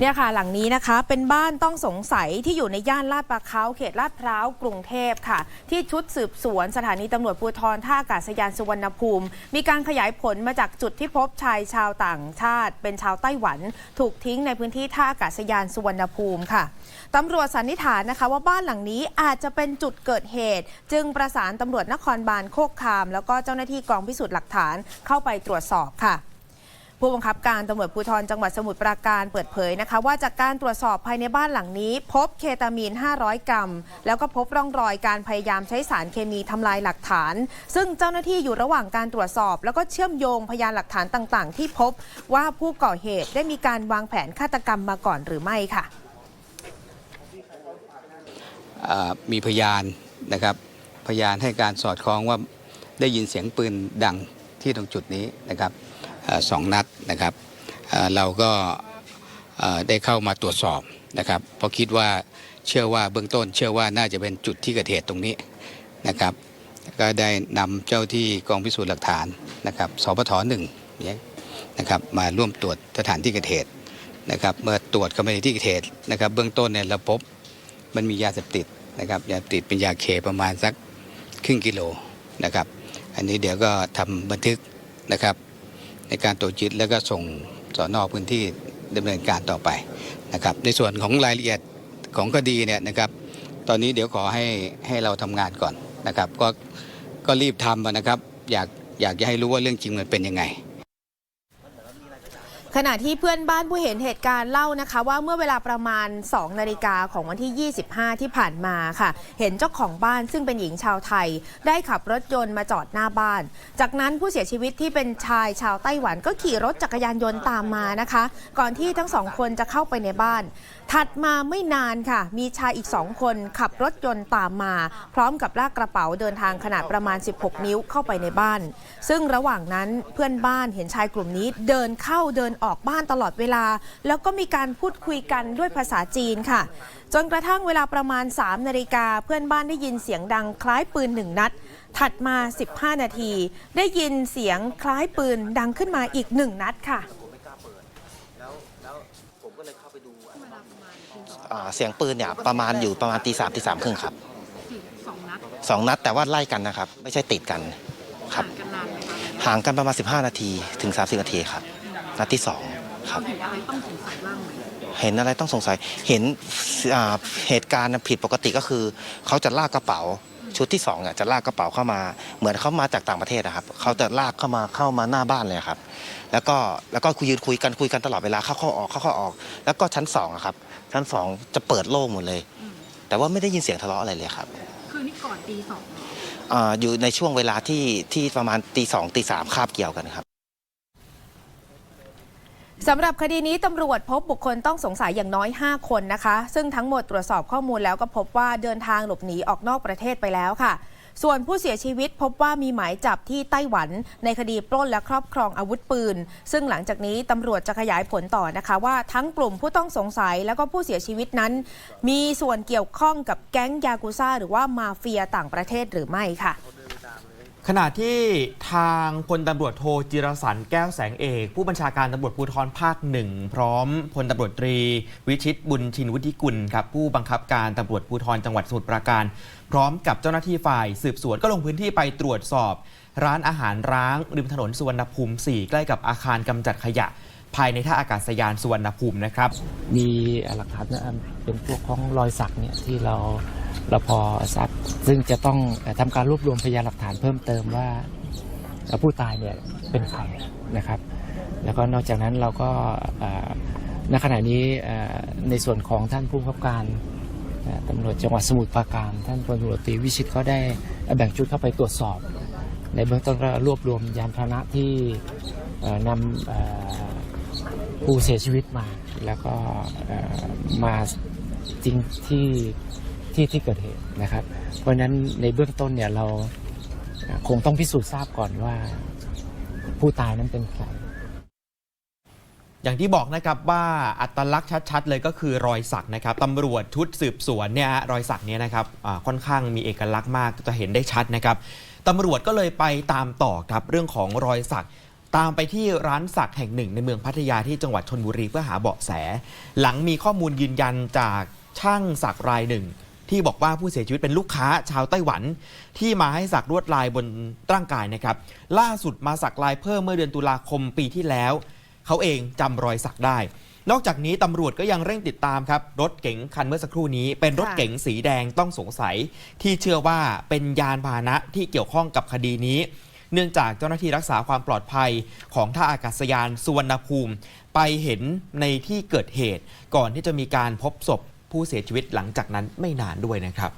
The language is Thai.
เนี่ยค่ะหลังนี้นะคะเป็นบ้านต้องสงสัยที่อยู่ในย่านลาดปลาเขาเขตลาดพร้าวกรุงเทพค่ะ ที่ชุดสืบสวนสถานีตำรวจภูธรท่าอากาศยานสุวรรณภูมิ มีการขยายผลมาจากจุดที่พบชายชาวต่างชาติ เป็นชาวไต้หวัน ถูกทิ้งในพื้นที่ท่าอากาศยานสุวรรณภูมิค่ะตำรวจสันนิษฐานนะคะว่าบ้านหลังนี้อาจจะเป็นจุดเกิดเหตุ จึงประสานตำรวจนครบาลโคกคาม แล้วก็เจ้าหน้าที่กองพิสูจน์หลักฐานเข้าไปตรวจสอบค่ะ ผู้บังคับการตำรวจภูธรจังหวัดสมุทรปราการเปิดเผยนะคะ ว่าจากการตรวจสอบภายในบ้านหลังนี้ พบเคตามีน 500 กรัม แล้วก็พบร่องรอยการพยายามใช้สารเคมีทำลายหลักฐาน ซึ่งเจ้าหน้าที่อยู่ระหว่างการตรวจสอบ แล้วก็เชื่อมโยงพยานหลักฐานต่างๆ ที่พบว่าผู้ก่อเหตุได้มีการวางแผนฆาตกรรมมาก่อนหรือไม่ค่ะมีพยานนะครับพยานให้การสอดคล้องว่าได้ยินเสียงปืนดังที่ตรงจุดนี้นะครับ สองนัดนะครับเราก็ได้เข้ามาตรวจสอบนะครับเพราะคิดว่าเชื่อว่าเบื้องต้น เชื่อว่าน่าจะเป็นจุดที่เกิดเหตุตรงนี้นะครับ ก็ได้นำเจ้าที่กองพิสูจน์หลักฐานนะครับสปทหนึ่งนะครับมาร่วมตรวจสถานที่เกิดเหตุนะครับเมื่อตรวจเข้าไปในที่เกิดเหตุนะครับ เบื้องต้นเนี่ยเราพบมันมียาเสพติดนะครับยาเสพติดเป็นยาเคประมาณสักครึ่งกิโลนะครับ อันนี้เดี๋ยวก็ทำบันทึกนะครับ ในการตรวจยึดแล้วก็ส่งสอนอพื้นที่ดำเนินการต่อไปนะครับ ในส่วนของรายละเอียดของคดีเนี่ยนะครับ ตอนนี้เดี๋ยวขอให้ให้เราทำงานก่อนนะครับ ก็ก็รีบทำนะครับ อยากอยากจะให้รู้ว่าเรื่องจริงมันเป็นยังไง ขณะที่เพื่อนบ้านผู้เห็นเหตุการณ์เล่านะคะ ว่าเมื่อเวลาประมาณ 2 นาฬิกาของวันที่ 25 ที่ผ่านมาค่ะ เห็นเจ้าของบ้านซึ่งเป็นหญิงชาวไทย ได้ขับรถยนต์มาจอดหน้าบ้าน จากนั้นผู้เสียชีวิตที่เป็นชายชาวไต้หวันก็ขี่รถจักรยานยนต์ตามมานะคะ ก่อนที่ทั้งสองคนจะเข้าไปในบ้าน ถัดมาไม่นานค่ะ มีชายอีกสองคนขับรถยนต์ตามมา พร้อมกับลากกระเป๋าเดินทางขนาดประมาณ 16 นิ้วเข้าไปในบ้าน ซึ่งระหว่างนั้นเพื่อนบ้านเห็นชายกลุ่มนี้เดินเข้าเดินออกบ้านตลอดเวลา แล้วก็มีการพูดคุยกันด้วยภาษาจีนค่ะ จนกระทั่งเวลาประมาณ 3 นาฬิกาเพื่อนบ้านได้ยินเสียงดังคล้ายปืนหนึ่งนัด ถัดมา 15 นาที ได้ยินเสียงคล้ายปืนดังขึ้นมาอีกหนึ่งนัดค่ะอ่าเสียงปืนเนี่ยประมาณอยู่ประมาณตีสามตีสามครึ่งครับสองนัดสองนัดแต่ว่าไล่กันนะครับ ไม่ใช่ติดกันครับ ห่างกันนานไหมคะห่างกันประมาณ 15 นาทีถึง 30 นาทีครับ นัดที่สองครับเห็นอะไรต้องสงสัยบ้างไหมเห็นอะไรต้องสงสัยเห็นอ่าเหตุการณ์ผิดปกติก็คือเขาจะลากกระเป๋าชุดที่สองอะจะลากกระเป๋าเข้ามา เหมือนเขามาจากต่างประเทศนะครับเขาจะลากเข้ามาเข้ามาหน้าบ้านเลยครับ แล้วก็แล้วก็คุยยืนคุยกันคุยกันตลอดเวลาเข้าเข้าออกเข้าเข้าออก แล้วก็ชั้นสองอะครับ ชั้นสองจะเปิดโล่งหมดเลย แต่ว่าไม่ได้ยินเสียงทะเลาะอะไรเลยครับ คือนี่ก่อนตีสองเหรออ่าอยู่ในช่วงเวลาที่ที่ประมาณตีสองตีสามคาบเกี่ยวกันครับ สำหรับคดีนี้ตำรวจพบบุคคลต้องสงสัยอย่างน้อย 5 คนนะคะ ซึ่งทั้งหมดตรวจสอบข้อมูลแล้วก็พบว่าเดินทางหลบหนีออกนอกประเทศไปแล้วค่ะ ส่วนผู้เสียชีวิตพบว่ามีหมายจับที่ไต้หวัน ในคดีปล้นและครอบครองอาวุธปืน ซึ่งหลังจากนี้ตำรวจจะขยายผลต่อนะคะ ว่าทั้งกลุ่มผู้ต้องสงสัยแล้วก็ผู้เสียชีวิตนั้น มีส่วนเกี่ยวข้องกับแก๊งยากุซ่าหรือว่ามาเฟียต่างประเทศหรือไม่ค่ะ ขณะที่ทางพลตำรวจโทจิรสันแก้วแสงเอก ผู้บัญชาการตำรวจภูธรภาคหนึ่งพร้อมพลตำรวจตรี วิชิตบุญชินวุฒิกุลครับผู้บังคับการตำรวจภูธรจังหวัดสมุทรปราการ พร้อมกับเจ้าหน้าที่ฝ่ายสืบสวนก็ลงพื้นที่ไปตรวจสอบ ร้านอาหารร้างริมถนนสุวรรณภูมิ 4 ใกล้กับอาคารกำจัดขยะ ภายในท่าอากาศยานสุวรรณภูมินะครับ มีหลักฐานนะเป็นพวกของรอยสักเนี่ยที่เรา เราพอทราบซึ่งจะต้องเอ่อทำการรวบรวมพยานหลักฐานเพิ่มเติมว่าเอ่อผู้ตายเนี่ยเป็นใครนะครับ แล้วก็นอกจากนั้นเราก็เอ่อณขณะนี้ในส่วนของท่านผู้กำกับการตำรวจจังหวัดสมุทรปราการ ท่านพลตำรวจตีวิชิตก็ได้แบ่งชุดเข้าไปตรวจสอบ ในเบื้องต้นก็รวบรวมยานพาหนะที่นำผู้เสียชีวิตมา แล้วก็มาจริงที่ ที่ที่เกิดเหตุนะครับ เพราะฉะนั้นในเบื้องต้นเนี่ยเราคงต้องพิสูจน์ทราบก่อนว่า ผู้ตายนั้นเป็นใครอย่างที่บอกนะครับว่าอัตลักษณ์ชัด ๆ เลยก็คือรอยสักนะครับตำรวจชุดสืบสวนเนี่ยรอยสักเนี่ยนะครับค่อนข้างมีเอกลักษณ์มากจะเห็นได้ชัดนะครับตำรวจก็เลยไปตามต่อครับเรื่องของรอยสัก ตามไปที่ร้านสักแห่งหนึ่ง ในเมืองพัทยาที่จังหวัดชนบุรีเพื่อหาเบาะแส หลังมีข้อมูลยืนยันจากช่างสักรายหนึ่ง ที่บอกว่าผู้เสียชีวิตเป็นลูกค้าชาวไต้หวัน ที่มาให้สักลวดลายบนร่างกายนะครับ ล่าสุดมาสักลายเพิ่มเมื่อเดือนตุลาคมปีที่แล้ว เขาเองจำรอยสักได้ นอกจากนี้ตำรวจก็ยังเร่งติดตามครับ รถเก๋งคันเมื่อสักครู่นี้ เป็นรถเก๋งสีแดงต้องสงสัย ที่เชื่อว่าเป็นยานพาหนะที่เกี่ยวข้องกับคดีนี้เนื่องจากเจ้าหน้าที่รักษาความปลอดภัยของท่าอากาศยานสุวรรณภูมิ ไปเห็นในที่เกิดเหตุ ก่อนที่จะมีการพบศพ ผู้เสียชีวิตหลังจากนั้นไม่นานด้วยนะครับ